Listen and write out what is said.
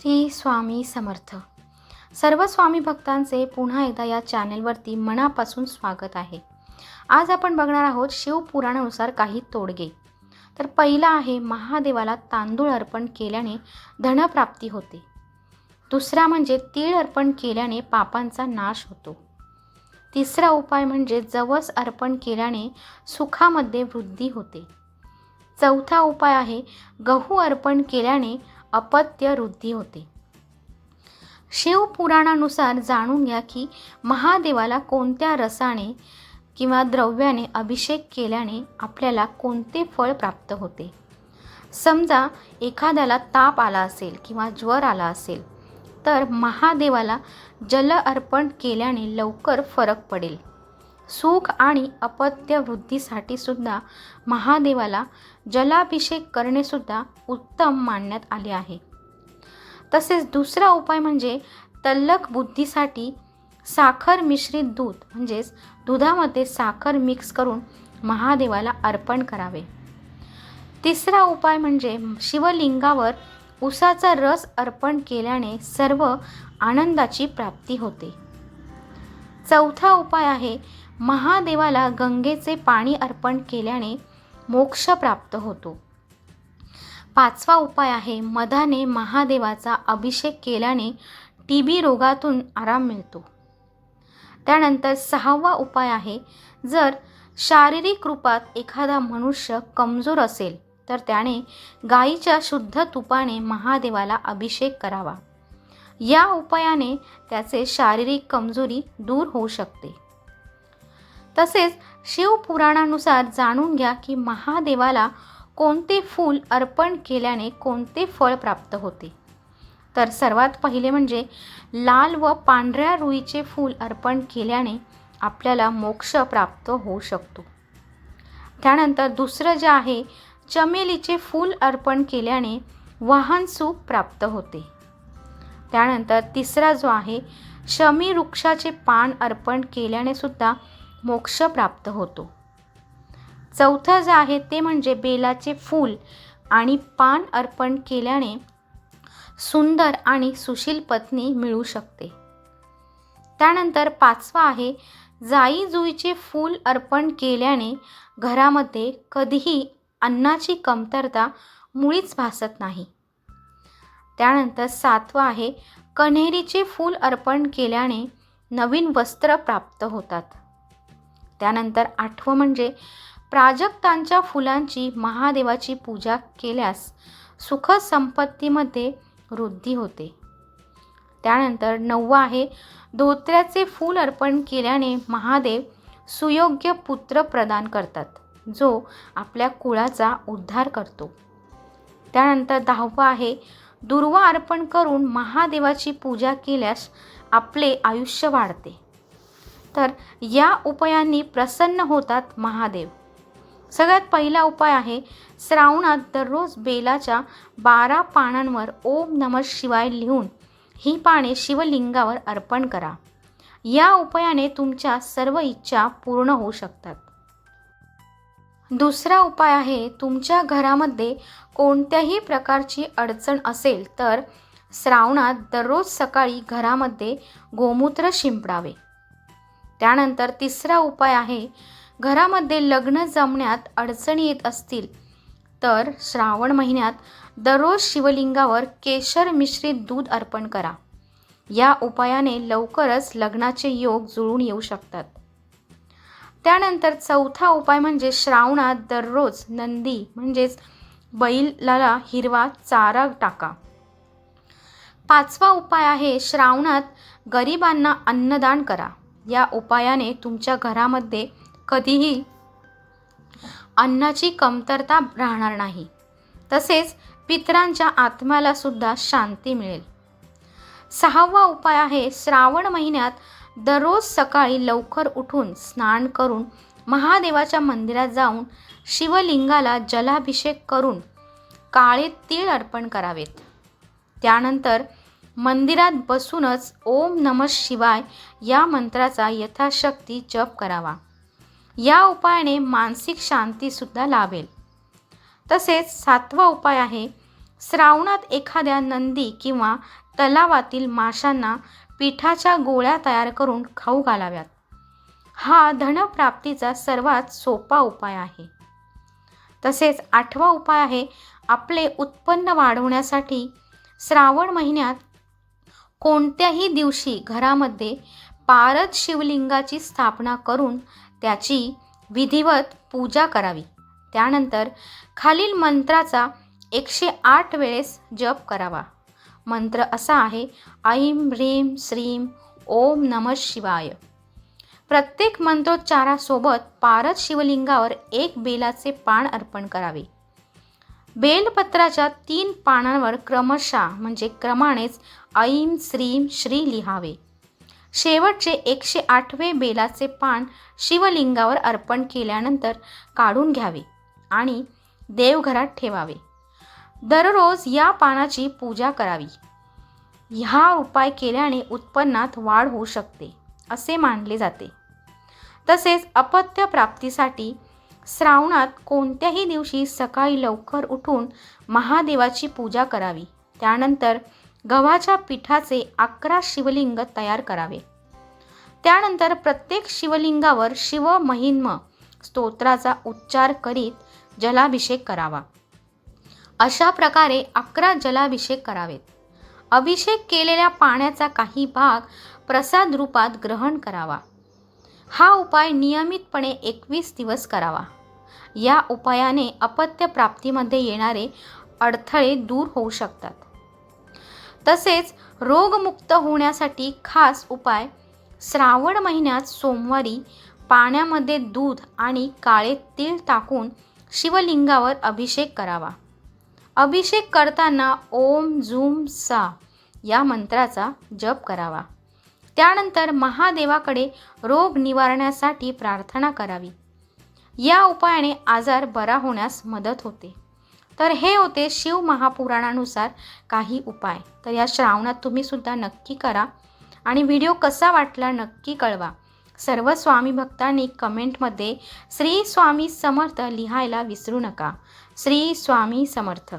श्री स्वामी समर्थ. सर्व स्वामी भक्तांचे पुन्हा एकदा या चॅनेलवरती मनापासून स्वागत आहे. आज आपण बघणार आहोत शिवपुराणानुसार काही तोडगे. तर पहिला आहे महादेवाला तांदूळ अर्पण केल्याने धनप्राप्ती होते. दुसरा म्हणजे तीळ अर्पण केल्याने पापांचा नाश होतो. तिसरा उपाय म्हणजे जवस अर्पण केल्याने सुखामध्ये वृद्धी होते. चौथा उपाय आहे गहू अर्पण केल्याने अपत्य वृद्धी होते. शिवपुराणानुसार जाणून घ्या की महादेवाला कोणत्या रसाने किंवा द्रव्याने अभिषेक केल्याने आपल्याला कोणते फळ प्राप्त होते? समजा एखाद्याला ताप आला असेल किंवा ज्वर आला असेल तर महादेवाला जल अर्पण केल्याने लवकर फरक पडेल. सुख आणि अपत्य वृद्धीसाठी सुद्धा महादेवाला जलाभिषेक करणे सुद्धा उत्तम मानण्यात आले आहे. तसेच दुसरा उपाय म्हणजे तल्लक बुद्धीसाठी साखर मिश्रित दूध म्हणजेच दुधामध्ये साखर मिक्स करून महादेवाला अर्पण करावे. तिसरा उपाय म्हणजे शिवलिंगावर उसाचा रस अर्पण केल्याने सर्व आनंदाची प्राप्ती होते. चौथा उपाय आहे महादेवाला गंगेचे पाणी अर्पण केल्याने मोक्ष प्राप्त होतो. पाचवा उपाय आहे मधाने महादेवाचा अभिषेक केल्याने टी बी रोगातून आराम मिळतो. त्यानंतर सहावा उपाय आहे जर शारीरिक रूपात एखादा मनुष्य कमजोर असेल तर त्याने गाईच्या शुद्ध तुपाने महादेवाला अभिषेक करावा. या उपायाने त्याचे शारीरिक कमजोरी दूर होऊ शकते. तसेच शिवपुराणानुसार जाणून घ्या की महादेवाला कोणते फूल अर्पण केल्याने कोणते फळ प्राप्त होते. तर सर्वात पहिले म्हणजे लाल व पांढऱ्या रुईचे फूल अर्पण केल्याने आपल्याला मोक्ष प्राप्त होऊ शकतो. त्यानंतर दुसरं जे आहे चमेलीचे फूल अर्पण केल्याने वाहन सुख प्राप्त होते. त्यानंतर तिसरा जो आहे शमी वृक्षाचे पान अर्पण केल्याने सुद्धा मोक्ष प्राप्त होतो. चौथं जे आहे ते म्हणजे बेलाचे फूल आणि पान अर्पण केल्याने सुंदर आणि सुशील पत्नी मिळू शकते. त्यानंतर पाचवा आहे जाई जुईचे फूल अर्पण केल्याने घरामध्ये कधीही अन्नाची कमतरता मुळीच भासत नाही. त्यानंतर सातवा आहे कन्हेरीचे फूल अर्पण केल्याने नवीन वस्त्र प्राप्त होतात. त्यानंतर आठवं म्हणजे प्राजक्तांच्या फुलांची महादेवाची पूजा केल्यास सुख संपत्तीमध्ये वृद्धी होते. त्यानंतर नववा आहे धोत्र्याचे फूल अर्पण केल्याने महादेव सुयोग्य पुत्र प्रदान करतात जो आपल्या कुळाचा उद्धार करतो. त्यानंतर दहावा आहे दुर्वा अर्पण करून महादेवाची पूजा केल्यास आपले आयुष्य वाढते. तर या उपायांनी प्रसन्न होतात महादेव. सगळ्यात पहिला उपाय आहे श्रावणात दररोज बेलाच्या बारा पानांवर ओम नम शिवाय लिहून ही पाने शिवलिंगावर अर्पण करा. या उपायाने तुमच्या सर्व इच्छा पूर्ण होऊ शकतात. दुसरा उपाय आहे तुमच्या घरामध्ये कोणत्याही प्रकारची अडचण असेल तर श्रावणात दररोज सकाळी घरामध्ये गोमूत्र शिंपडावे. त्यानंतर तिसरा उपाय आहे घरामध्ये लग्न जमण्यात अडचणी येत असतील तर श्रावण महिन्यात दररोज शिवलिंगावर केशर मिश्रित दूध अर्पण करा. या उपायाने लवकरच लग्नाचे योग जुळून येऊ शकतात. त्यानंतर चौथा उपाय म्हणजे श्रावणात दररोज नंदी म्हणजेच बैलाला हिरवा चारा टाका. पाचवा उपाय आहे श्रावणात गरिबांना अन्नदान करा. या उपायाने तुमच्या घरामध्ये कधीही अन्नाची कमतरता राहणार नाही. तसेच पितरांच्या आत्म्याला सुद्धा शांती मिळेल. सहावा उपाय आहे श्रावण महिन्यात दररोज सकाळी लवकर उठून स्नान करून महादेवाच्या मंदिरात जाऊन शिवलिंगाला जलाभिषेक करून काळे तीळ अर्पण करावेत. त्यानंतर मंदिरात बसूनच ओम नम शिवाय या मंत्राचा यथाशक्ती जप करावा. या उपायाने मानसिक शांतीसुद्धा लाभेल. तसेच सातवा उपाय आहे श्रावणात एखाद्या नंदी किंवा तलावातील माशांना पिठाच्या गोळ्या तयार करून खाऊ घालाव्यात. हा धनप्राप्तीचा सर्वात सोपा उपाय आहे. तसेच आठवा उपाय आहे आपले उत्पन्न वाढवण्यासाठी श्रावण महिन्यात कोणत्याही दिवशी घरामध्ये पारद शिवलिंगाची स्थापना करून त्याची विधिवत पूजा करावी. त्यानंतर खालील मंत्राचा एकशे आठ वेळेस जप करावा. मंत्र असा आहे ऐं ह्रीं श्रीं ओम नम शिवाय. प्रत्येक मंत्रोच्चारासोबत पारद शिवलिंगावर एक बेलाचे पान अर्पण करावे. बेलपत्राच्या तीन पानांवर क्रमशः म्हणजे क्रमानेच ऐम श्रीम श्री लिहावे. शेवटचे एकशे आठवे बेलाचे पान शिवलिंगावर अर्पण केल्यानंतर काढून घ्यावे आणि देवघरात ठेवावे. दररोज या पानाची पूजा करावी. ह्या उपाय केल्याने उत्पन्नात वाढ होऊ शकते असे मानले जाते. तसेच अपत्य प्राप्तीसाठी श्रावणात कोणत्याही दिवशी सकाळी लवकर उठून महादेवाची पूजा करावी. त्यानंतर गव्हाच्या पिठाचे अकरा शिवलिंग तयार करावे. त्यानंतर प्रत्येक शिवलिंगावर शिव महिन्म स्तोत्राचा उच्चार करीत जलाभिषेक करावा. अशा प्रकारे अकरा जलाभिषेक करावेत. अभिषेक केलेल्या पाण्याचा काही भाग प्रसाद रूपात ग्रहण करावा. हा उपाय नियमितपणे एकवीस दिवस करावा. या उपायाने अपत्य प्राप्तीमध्ये येणारे अडथळे दूर होऊ शकतात. तसेच रोगमुक्त होण्यासाठी खास उपाय श्रावण महिन्यात सोमवारी पाण्यामध्ये दूध आणि काळे तीळ टाकून शिवलिंगावर अभिषेक करावा. अभिषेक करताना ओम झूम सा या मंत्राचा जप करावा. त्यानंतर महादेवाकडे रोग निवारण्यासाठी प्रार्थना करावी. या उपायाने आजार बरा होण्यास मदत होते. तर हे होते शिव महापुराणानुसार काही उपाय. तर या श्रावणात तुम्ही सुद्धा नक्की करा आणि व्हिडिओ कसा वाटला नक्की कळवा. सर्व स्वामी भक्तांनी कमेंटमध्ये श्री स्वामी समर्थ लिहायला विसरू नका. श्री स्वामी समर्थ.